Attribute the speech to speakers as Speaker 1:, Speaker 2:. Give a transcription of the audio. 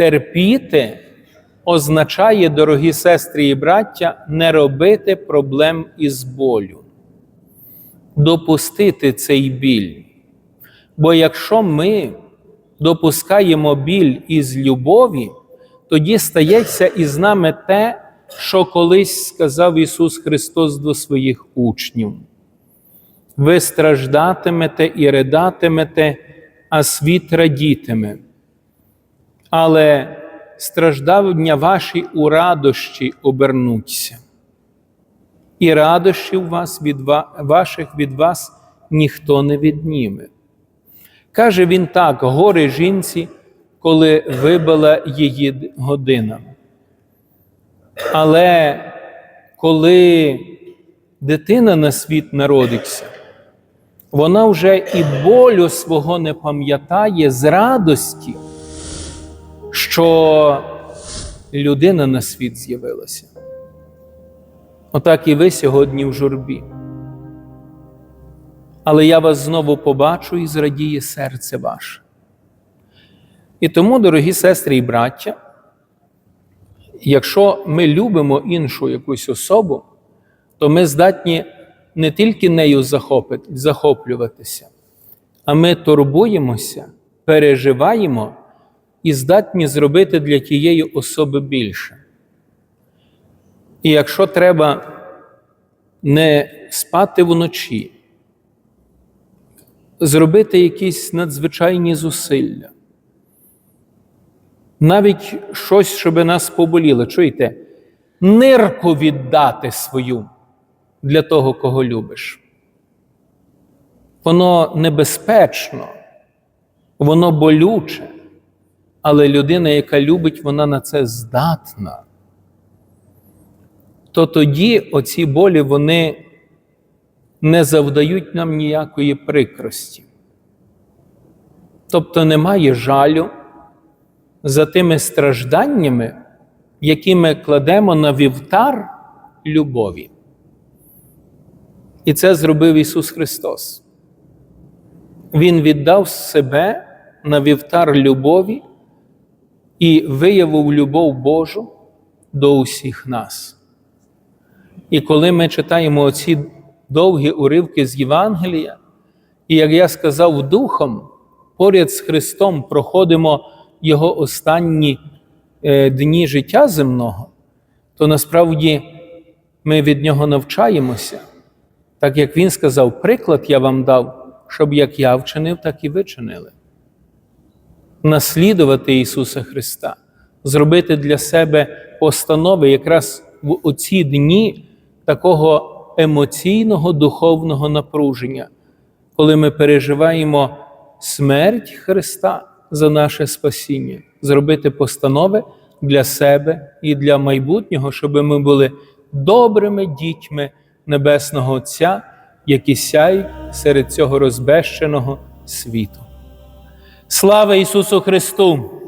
Speaker 1: терпіти означає, дорогі сестри і браття, не робити проблем із болю, допустити цей біль. Бо якщо ми допускаємо біль із любові, тоді стається із нами те, що колись сказав Ісус Христос до своїх учнів. Ви страждатимете і ридатимете, а світ радітиме. Але страждання ваші у радощі обернуться. І радощів вас від ваших від вас ніхто не відніме. Каже він так: горе жінці, коли вибила її година. Але коли дитина на світ народиться, вона вже і болю свого не пам'ятає з радості, що людина на світ з'явилася. Отак і ви сьогодні в журбі. Але я вас знову побачу і зрадіє серце ваше. І тому, дорогі сестри і браття, якщо ми любимо іншу якусь особу, то ми здатні не тільки нею захоплюватися, а ми турбуємося, переживаємо і здатні зробити для тієї особи більше. І якщо треба не спати вночі, зробити якісь надзвичайні зусилля, навіть щось, щоб нас поболіло, чуєте, нирку віддати свою для того, кого любиш. Воно небезпечно, воно болюче, але людина, яка любить, вона на це здатна. То тоді оці болі вони не завдають нам ніякої прикрості. Тобто немає жалю за тими стражданнями, які ми кладемо на вівтар любові. І це зробив Ісус Христос. Він віддав себе на вівтар любові і виявив любов Божу до усіх нас. І коли ми читаємо оці довгі уривки з Євангелія, і, як я сказав, духом поряд з Христом проходимо Його останні е, дні життя земного, то насправді ми від Нього навчаємося, так як Він сказав, приклад я вам дав, щоб як я вчинив, так і ви чинили. Наслідувати Ісуса Христа, зробити для себе постанови якраз в оці дні такого емоційного духовного напруження, коли ми переживаємо смерть Христа за наше спасіння, зробити постанови для себе і для майбутнього, щоб ми були добрими дітьми Небесного Отця, які сяють серед цього розбещеного світу. Слава Ісусу Христу!